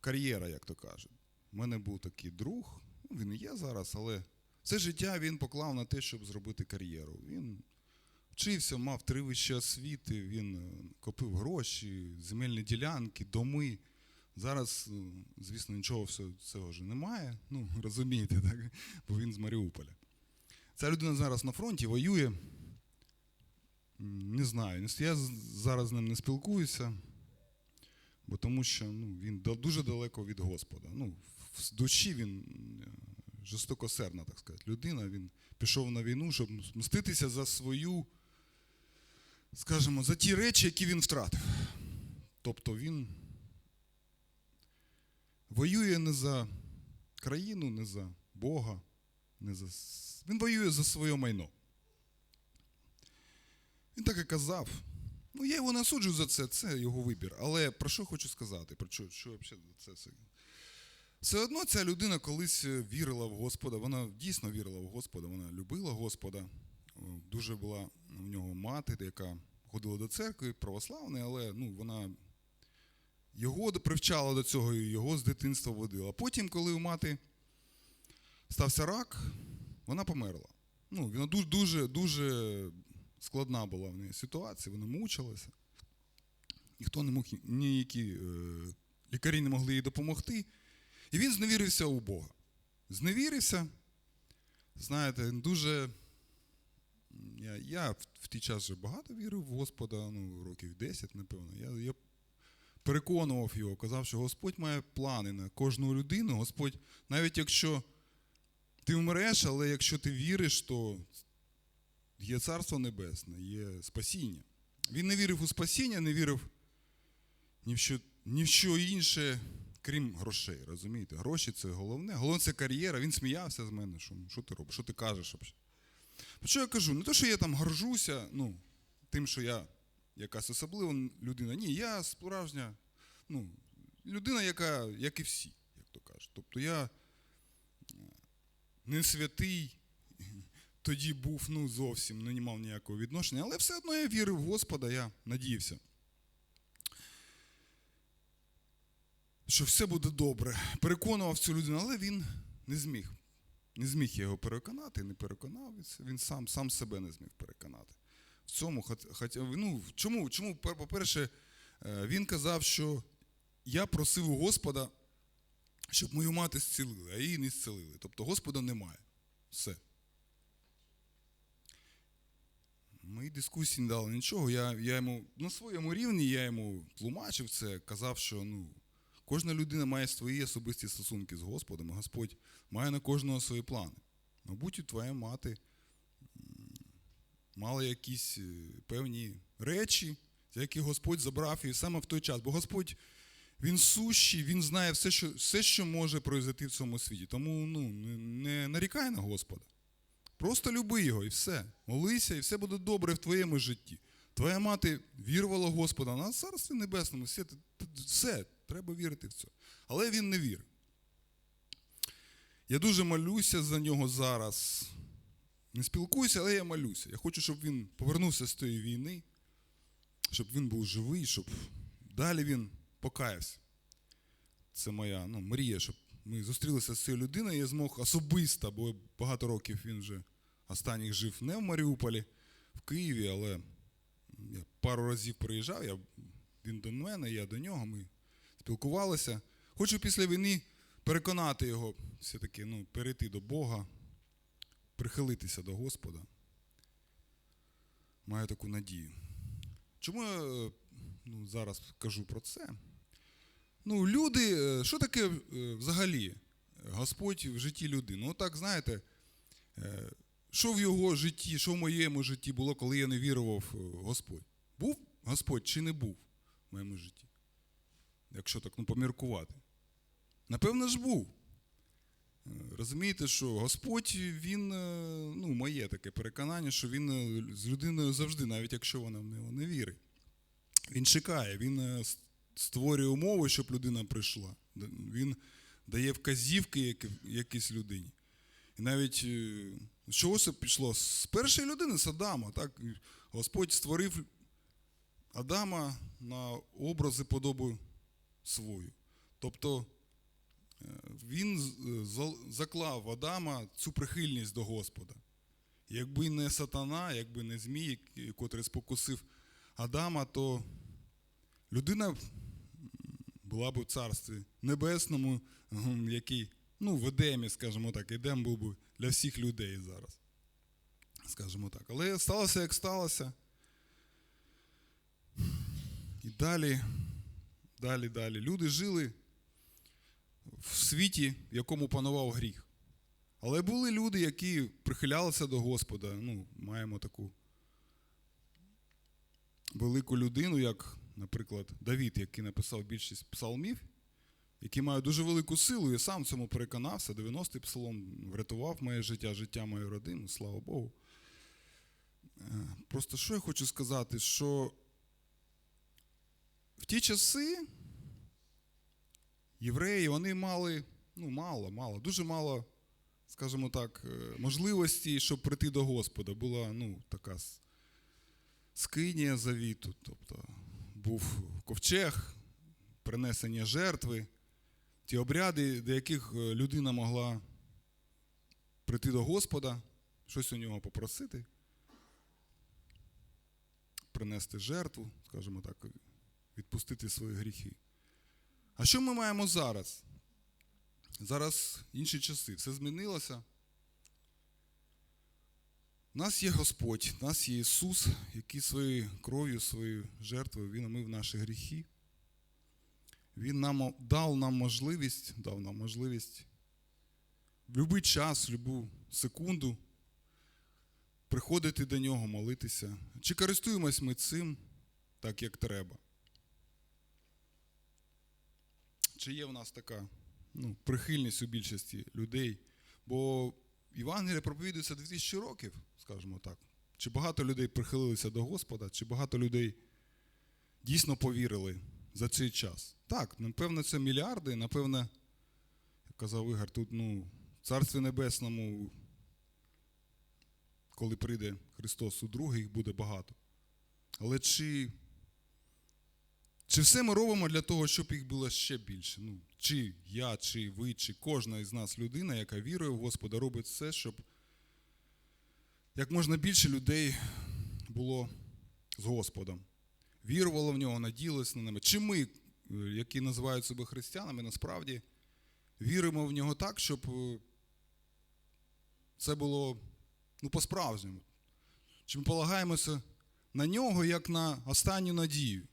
кар'єра, як то кажуть. У мене був такий друг, ну, він і є зараз, але все життя він поклав на те, щоб зробити кар'єру. Він вчився, мав три вищі освіти, він е, копив гроші, земельні ділянки, доми. Зараз, е, звісно, нічого цього вже немає. Ну, розумієте, так? бо він з Маріуполя. Ця людина зараз на фронті воює. Не знаю, я зараз з ним не спілкуюся, бо тому що ну, він дуже далеко від Господа. Ну, в душі він е, жорстокосердна, так сказати, людина. Він пішов на війну, щоб мститися за свою, скажімо, за ті речі, які він втратив. Тобто він воює не за країну, не за Бога, не за... він воює за своє майно. Він так і казав. Ну, я його не осуджую за це, це його вибір. Але про що хочу сказати? Про що, що взагалі за це все? Все одно ця людина колись е, вірила в Господа, вона дійсно вірила в Господа, вона любила Господа. Дуже була в нього мати, яка ходила до церкви, православної, але ну, вона його привчала до цього, і його з дитинства водила. Потім, коли у мати стався рак, вона померла. Ну, вона дуже, дуже, дуже складна була в неї ситуація, вона мучилася. Ніхто не мог, ніякі е, лікарі не могли їй допомогти. І він зневірився у Бога. Зневірився, знаєте, дуже. Я, я в, ті час вже багато вірив в Господа, ну, років 10, напевно. Я, я переконував його, казав, що Господь має плани на кожну людину. Господь, навіть якщо ти вмреш, але якщо ти віриш, то є Царство Небесне, є спасіння. Він не вірив у спасіння, не вірив ні в що, ні в що інше, крім грошей. Розумієте? Гроші це головне. Головне це кар'єра. Він сміявся з мене. Що, що ти робиш? Що ти кажеш? Про що я кажу? Не те, що я там горжуся, ну, тим, що я якась особлива людина. Ні, я справжня ну, людина, яка, як і всі, як то кажуть. Тобто я е, не святий, тоді був ну, зовсім не мав ніякого відношення, але все одно я вірив в Господа, я надіявся. Що все буде добре. Переконував цю людину, але він не зміг. Не зміг його переконати, не переконав. Він сам, сам себе не зміг переконати. В цьому, ну, чому, чому, по-перше, е, він казав, що я просив у Господа, щоб мою мати зцілили, а її не зцілили. Тобто Господа немає. Все. Мої дискусії не дали нічого. Я, я йому на своєму рівні я йому тлумачив це, казав, що ну, кожна людина має свої особисті стосунки з Господом, і Господь має на кожного свої плани. Мабуть, і твоя мати мала якісь е, певні речі, які Господь забрав її саме в той час. Бо Господь він сущий, він знає все, що, все, що може произойти в цьому світі. Тому ну, не нарікай на Господа. Просто люби його і все. Молися, і все буде добре в твоєму житті. Твоя мати вірувала Господа, зараз в небесному все, все, треба вірити в це. Але він не вірив. Я дуже молюся за нього зараз. Не спілкуюся, але я молюся. Я хочу, щоб він повернувся з тієї війни, щоб він був живий, щоб далі він покаявся. Це моя ну, мрія, щоб ми зустрілися з цією людиною, я змог особисто, бо багато років він вже останніх жив не в Маріуполі, в Києві, але я пару разів приїжджав, я, він до мене, я до нього, ми спілкувалися. Хочу після війни переконати його все-таки ну, перейти до Бога, прихилитися до Господа. Маю таку надію. Чому я е, ну, зараз кажу про це? Ну, люди, е, що таке е, взагалі Господь в житті людини? Ну, так, знаєте, е, що в його житті, що в моєму житті було, коли я не вірував в Господь? Був Господь чи не був в моєму житті? Якщо так ну, поміркувати. Напевно ж був. Розумієте, що Господь, він, ну, моє таке переконання, що він з людиною завжди, навіть якщо вона в нього не вірить. Він чекає, він створює умови, щоб людина прийшла. Він дає вказівки якійсь людині. І навіть е, з чого це пішло? З першої людини, з Адама. Так? Господь створив Адама на образи подобу свою. Тобто е, він з- заклав Адама цю прихильність до Господа. Якби не сатана, якби не Змій, котрий спокусив Адама, то людина була б у царстві небесному, який, ну, в Едемі, скажімо так, Едем був би для всіх людей зараз. Скажімо так. Але сталося, як сталося. І далі, далі, далі. Люди жили в світі, в якому панував гріх. Але були люди, які прихилялися до Господа. Ну, маємо таку велику людину, як, наприклад, Давід, який написав більшість псалмів, які мають дуже велику силу. Я сам цьому переконався. 90-й псалом врятував моє життя, життя моєї родини, слава Богу. Е, Просто що я хочу сказати, що в ті часи євреї вони мали, ну, мало, мало, дуже мало, скажімо так, е, можливості, щоб прийти до Господа. Була ну, така скинія завіту, тобто був ковчег, принесення жертви, ті обряди, до яких е, людина могла прийти до Господа, щось у нього попросити, принести жертву, скажімо так, відпустити свої гріхи. А що ми маємо зараз? Зараз інші часи. Все змінилося. У нас є Господь, у нас є Ісус, який своєю кров'ю, своєю жертвою Він омив наші гріхи. Він нам дав нам можливість, дав нам можливість в будь-який час, в будь-яку секунду приходити до нього, молитися. Чи користуємось ми цим так, як треба? Чи є в нас така ну, прихильність у більшості людей? Бо Євангелія проповідується 2000 років, скажімо так. Чи багато людей прихилилися до Господа, чи багато людей дійсно повірили за цей час? Так, напевно, це мільярди, напевно, як казав Ігор, тут ну, в Царстві Небесному, коли прийде Христос у другий, їх буде багато. Але чи чи все ми робимо для того, щоб їх було ще більше? Ну, чи я, чи ви, чи кожна із нас людина, яка вірує в Господа, робить все, щоб як можна більше людей було з Господом, вірувало в нього, надіялось на ними. Чи ми, е, які називають себе християнами, насправді віримо в нього так, щоб е, це було ну, по-справжньому? Чи ми полагаємося на нього як на останню надію?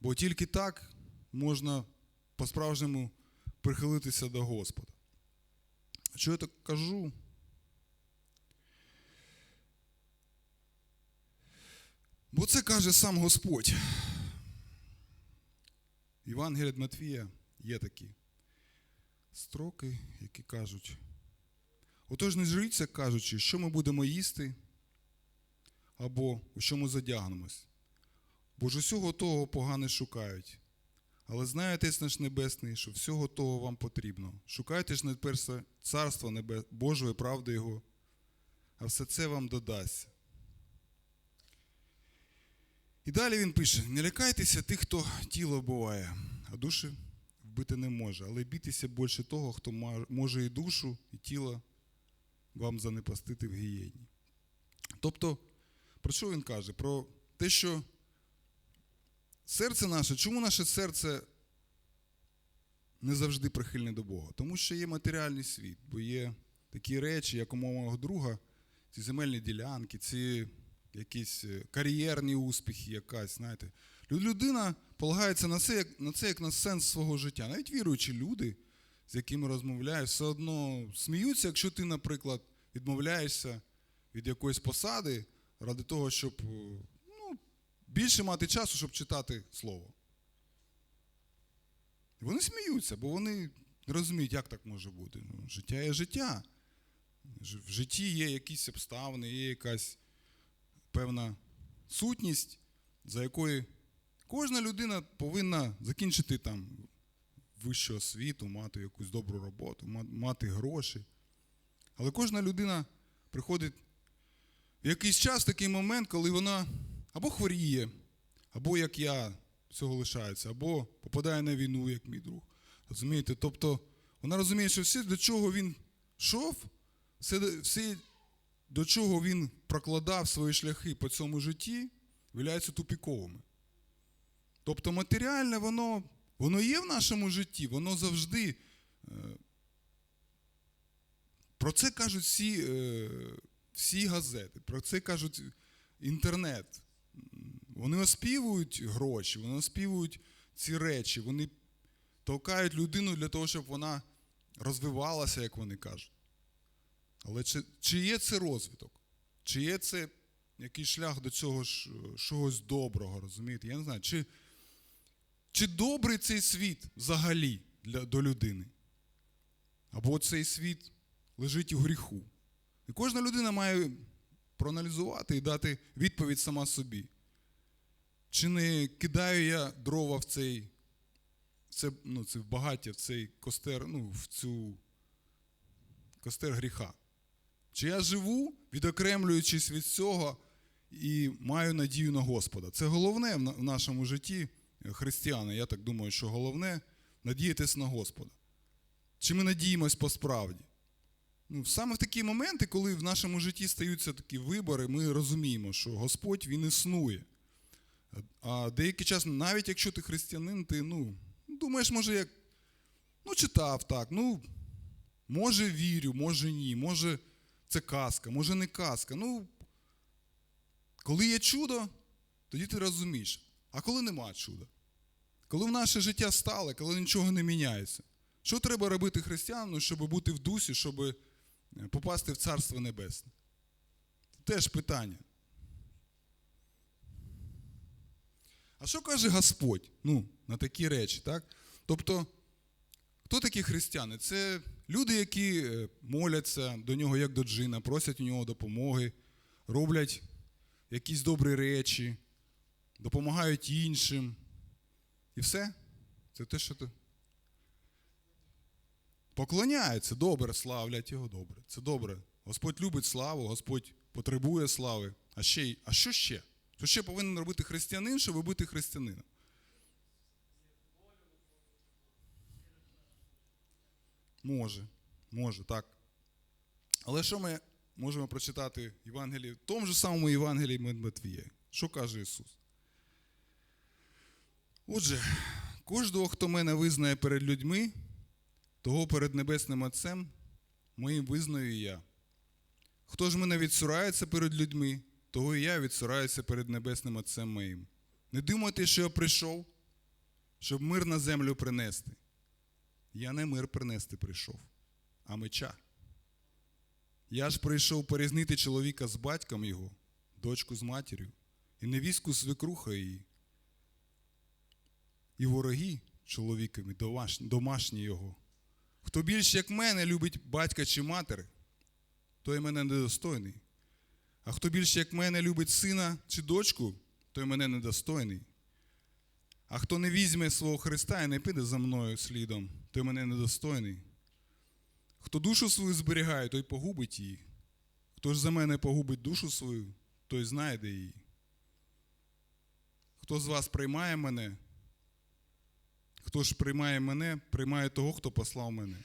Бо тільки так можна по-справжньому прихилитися до Господа. Що я так кажу? Бо це каже сам Господь. Євангелія Матвія є такі строки, які кажуть. Отож не жріться, кажучи, що ми будемо їсти, або у що ми задягнемось. Бо ж усього того погане шукають. Але знає наш Небесний, що всього того вам потрібно. Шукайте ж найперше царство Небе... Божої правди Його, а все це вам додасться. І далі він пише: не лякайтеся тих, хто тіло вбиває, а душі вбити не може. Але бійтеся більше того, хто може і душу, і тіло вам занепастити в гієні. Тобто, про що він каже? Про те, що серце наше, чому наше серце не завжди прихильне до Бога? Тому що є матеріальний світ, бо є такі речі, як у мого друга, ці земельні ділянки, ці якісь е, кар'єрні успіхи, якась, знаєте. Людина полагається на це, як, на це як на сенс свого життя. Навіть віруючі люди, з якими розмовляєш, все одно сміються, якщо ти, наприклад, відмовляєшся від якоїсь посади ради того, щоб е, більше мати часу, щоб читати слово. І вони сміються, бо вони розуміють, як так може бути. Ну, життя є життя. В житті є якісь обставини, є якась певна сутність, за якою кожна людина повинна закінчити там вищу освіту, мати якусь добру роботу, мати гроші. Але кожна людина приходить в якийсь час, такий момент, коли вона або хворіє, або як я, всього лишається, або попадає на війну, як мій друг, Розумієте? Тобто вона розуміє, що все, до чого він йшов, все, все, до чого він прокладав свої шляхи по цьому житті, виявляються тупіковими. Тобто матеріальне, воно, воно є в нашому житті, воно завжди. е, Про це кажуть всі, е, всі газети, про це кажуть інтернет. Вони оспівують гроші, вони оспівують ці речі, вони толкають людину для того, щоб вона розвивалася, як вони кажуть. Але чи, чи є це розвиток? Чи є це якийсь шлях до цього чогось доброго, розумієте? Я не знаю. Чи, чи добрий цей світ взагалі для, до людини? Або цей світ лежить у гріху. І кожна людина має проаналізувати і дати відповідь сама собі. Чи не кидаю я дрова в цей, це, ну, це багаття, в цей костер, ну, в цю костер гріха? Чи я живу, відокремлюючись від цього, і маю надію на Господа? Це головне в нашому житті е, християни. Я так думаю, що головне надіятись на Господа. Чи ми надіємось по справді? Ну, саме в такі моменти, коли в нашому житті стаються такі вибори, ми розуміємо, що Господь Він існує. А деякий час, навіть якщо ти християнин, ти ну, думаєш, може, як ну, читав так, ну, може вірю, може ні, може це казка, може не казка. Ну, коли є чудо, тоді ти розумієш. А коли нема чуда? Коли в наше життя стало, коли нічого не міняється, що треба робити християнину, щоб бути в дусі, щоб е, попасти в Царство Небесне? Теж питання. А що каже Господь ну, на такі речі? так? Тобто, хто такі християни? Це люди, які е, моляться до нього як до джина, просять у нього допомоги, роблять якісь добрі речі, допомагають іншим. І все. Це те, що ти. Поклоняються, добре, славлять його добре. Це добре. Господь любить славу, Господь потребує слави. А ще а що ще? Що ще повинен робити християнин, щоб бути християнином? Може, може, так. Але що ми можемо прочитати Євангелії, в тому ж самому Євангелії Мат- Матвія? Що каже Ісус? Отже, кожного, хто мене визнає перед людьми, того перед Небесним Отцем моїм визнаю я. Хто ж мене відсурається перед людьми, того і я відсураюся перед Небесним Отцем моїм. Не думайте, що я прийшов, щоб мир на землю принести. Я не мир принести прийшов, а меча. Я ж прийшов порізнити чоловіка з батьком його, дочку з матір'ю, і невістку з свекрухою її. І вороги чоловікові домашні, його. Хто більш як мене любить батька чи матері, той мене недостойний. А хто більше як мене любить сина чи дочку, той мене недостойний. А хто не візьме свого Христа і не піде за мною слідом, той мене недостойний. Хто душу свою зберігає, той погубить її. Хто ж за мене погубить душу свою, той знайде її. Хто з вас приймає мене, хто ж приймає мене, приймає того, хто послав мене.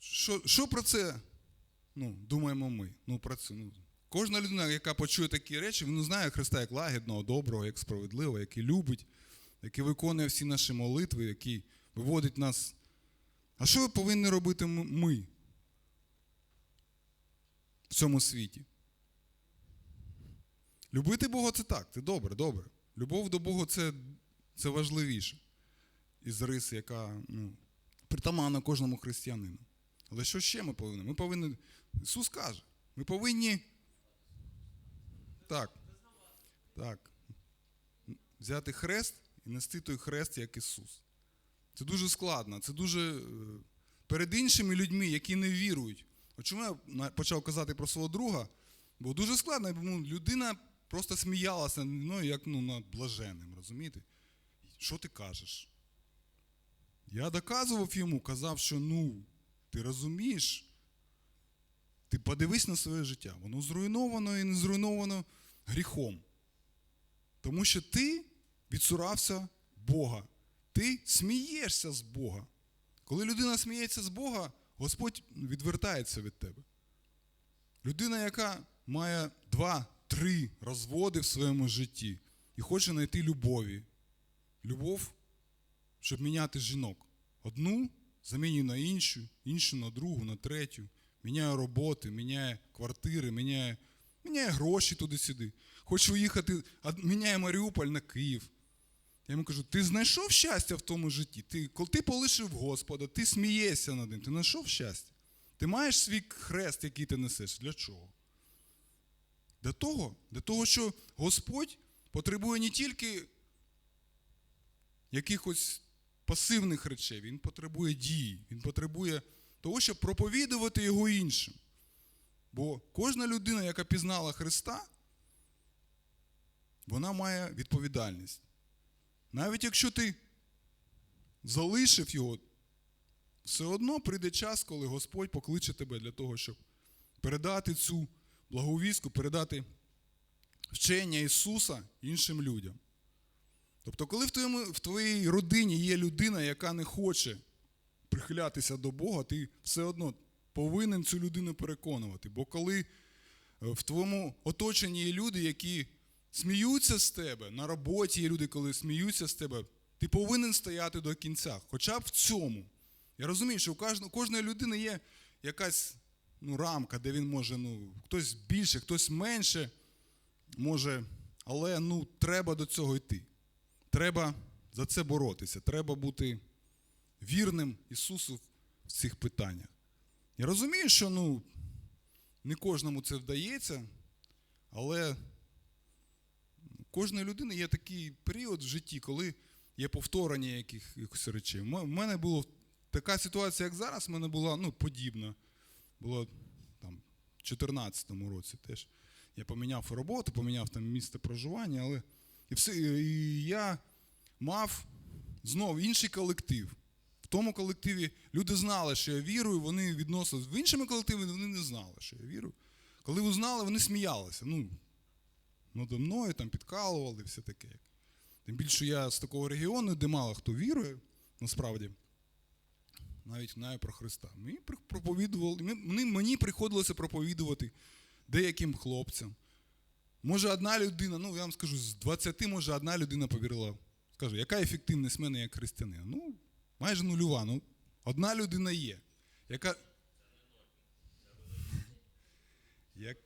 Що, що про це ну, думаємо ми? Ну, про ну, кожна людина, яка почує такі речі, він знає Христа як лагідного, доброго, як справедливого, який любить, який виконує всі наші молитви, який виводить нас. А що повинні робити ми в цьому світі? Любити Бога це так, це добре, добре. Любов до Бога це, це важливіше. Із риси, яка ну, притаманна кожному християнину. Але що ще ми повинні? Ми повинні. Ісус каже, ми повинні. Так. Так. Взяти хрест і нести той хрест, як Ісус. Це дуже складно. Це дуже е, перед іншими людьми, які не вірують. От чому я почав казати про свого друга? Бо дуже складно, ну, людина просто сміялася мною, як ну, над блаженним, розумієте? Що ти кажеш? Я доказував йому, казав, що ну, ти розумієш, ти подивись на своє життя. Воно зруйновано і не зруйновано гріхом. Тому що ти відсурався Бога. ти смієшся з Бога. Коли людина сміється з Бога, Господь відвертається від тебе. Людина, яка має два-три розводи в своєму житті і хоче знайти любові. Любов, щоб міняти жінок. Одну замінює на іншу, іншу на другу, на третю. Міняє роботи, міняє квартири, міняє, міняє гроші туди-сюди. Хоче уїхати, а міняє Маріуполь на Київ. Я йому кажу: ти знайшов щастя в тому житті? Ти, коли ти полишив Господа, ти смієшся над ним, ти знайшов щастя. Ти маєш свій хрест, який ти несеш. Для чого? Для того, для того, що Господь потребує не тільки якихось пасивних речей, Він потребує дії, Він потребує того, щоб проповідувати його іншим. Бо кожна людина, яка пізнала Христа, вона має відповідальність. Навіть якщо ти залишив його, все одно прийде час, коли Господь покличе тебе для того, щоб передати цю благовістку, передати вчення Ісуса іншим людям. Тобто, коли в, твоєму, в твоїй родині є людина, яка не хоче прихилятися до Бога, ти все одно повинен цю людину переконувати. Бо коли е, в твоєму оточенні є люди, які сміються з тебе, на роботі є люди, коли сміються з тебе, ти повинен стояти до кінця. Хоча б в цьому. Я розумію, що у кожної, людини є якась ну, рамка, де він може, ну, хтось більше, хтось менше може, але ну, треба до цього йти. Треба за це боротися. Треба бути вірним Ісусу в цих питаннях. Я розумію, що ну, не кожному це вдається, але у кожної людини є такий період в житті, коли є повторення якихось речей. У мене була така ситуація, як зараз, в мене була ну, подібна. Було там, в 2014 році теж. Я поміняв роботу, поміняв там місце проживання, але і, все, і я мав знов інший колектив. В тому колективі люди знали, що я вірую, вони відносились. В іншому колективі вони не знали, що я вірую. Коли узнали, вони сміялися. Ну, надо мною там підкалували, все таке. Тим більше я з такого регіону, де мало хто вірує, насправді, навіть знаю про Христа. Мені проповідували, мені, приходилося проповідувати деяким хлопцям. Може, одна людина, ну я вам скажу, з 20, може, одна людина повірила. Скаже, яка ефективність мене як християнина? Ну, майже нульова. Ну, одна людина є. Яка. Як...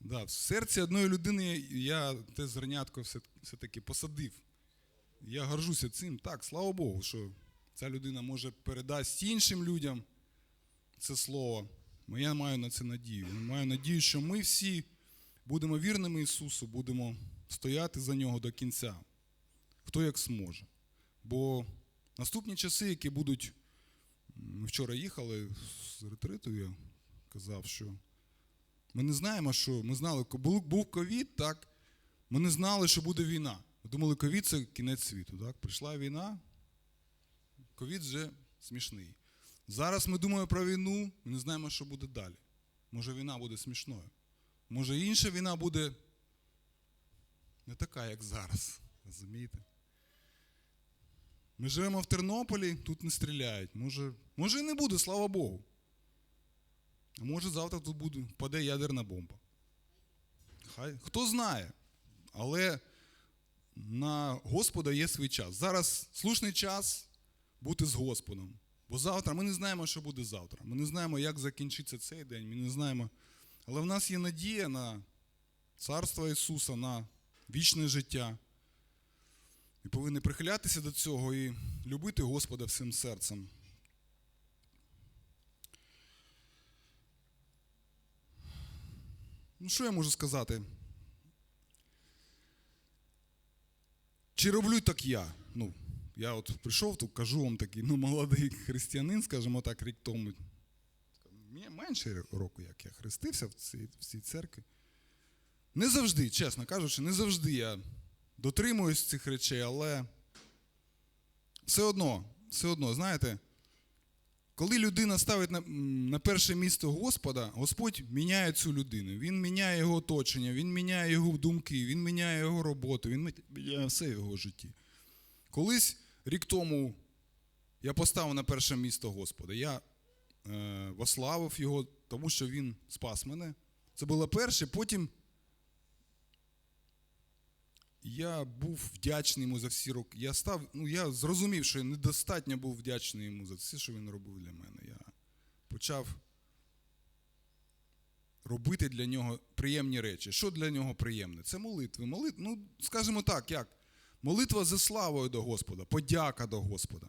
Да, в серці одної людини я те зернятко все, все-таки посадив. Я горжуся цим. Так, слава Богу, що ця людина може передасть іншим людям це слово. Я маю на це надію. Маю надію, що ми всі будемо вірними Ісусу, будемо стояти за нього до кінця, хто як зможе. Бо наступні часи, які будуть, ми вчора їхали з ретриту, я казав, що ми не знаємо, що ми знали, був ковід, так, ми не знали, що буде війна. Ми думали, ковід це кінець світу. Так? Прийшла війна, ковід вже смішний. Зараз ми думаємо про війну, ми не знаємо, що буде далі. Може війна буде смішною. Може інша війна буде не така, як зараз. Розумієте? Ми живемо в Тернополі, тут не стріляють. Може, може і не буде, слава Богу. А може завтра тут буде, впаде ядерна бомба. Хай, Хто знає. Але на Господа є свій час. Зараз слушний час бути з Господом. Бо завтра ми не знаємо, що буде завтра. Ми не знаємо, як закінчиться цей день. Ми не знаємо. Але в нас є надія на Царство Ісуса, на вічне життя. І повинні прихилятися до цього і любити Господа всім серцем. Ну, що я можу сказати? Чи роблю так я? Ну, я от прийшов, тут кажу вам такий, ну, молодий християнин, скажімо так, рік тому. Менше року, як я хрестився в цій, в цій церкві. Не завжди, чесно кажучи, не завжди я дотримуюсь цих речей, але все одно, все одно, знаєте, коли людина ставить на, на перше місце Господа, Господь міняє цю людину. Він міняє його оточення, він міняє його думки, він міняє його роботу, він міняє все його житті. Колись рік тому я поставив на перше місто Господа. Я е, вославив його, тому що він спас мене. Це було перше. Потім я був вдячний йому за всі роки. Я став, ну я зрозумів, що я недостатньо був вдячний йому за все, що він робив для мене. Я почав робити для нього приємні речі. Що для нього приємне? Це молитви. Молит... Ну, скажімо так, як? Молитва за славою до Господа, подяка до Господа.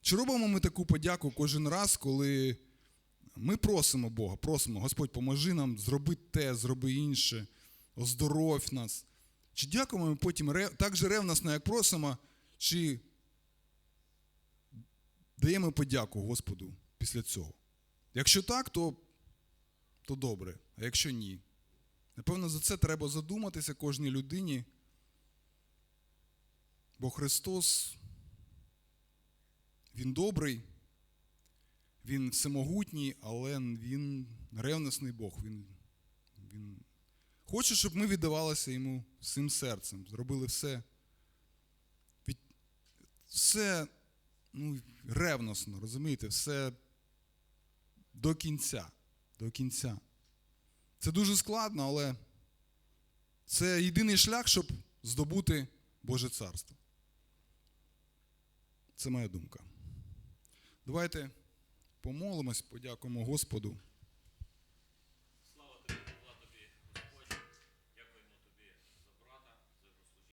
Чи робимо ми таку подяку кожен раз, коли ми просимо Бога, просимо, Господь, поможи нам, зроби те, зроби інше, оздоровь нас. Чи дякуємо ми потім так же ревносно, як просимо, чи даємо подяку Господу після цього? Якщо так, то, то добре, а якщо ні. Напевно, за це треба задуматися кожній людині. Бо Христос, Він добрий, Він всемогутній, але Він ревностний Бог. Він, він хоче, щоб ми віддавалися йому всім серцем, зробили все. Все ну, ревносно, розумієте, все до кінця. До кінця. Це дуже складно, але це єдиний шлях, щоб здобути Боже царство. Це моя думка. Давайте помолимось, подякуємо Господу.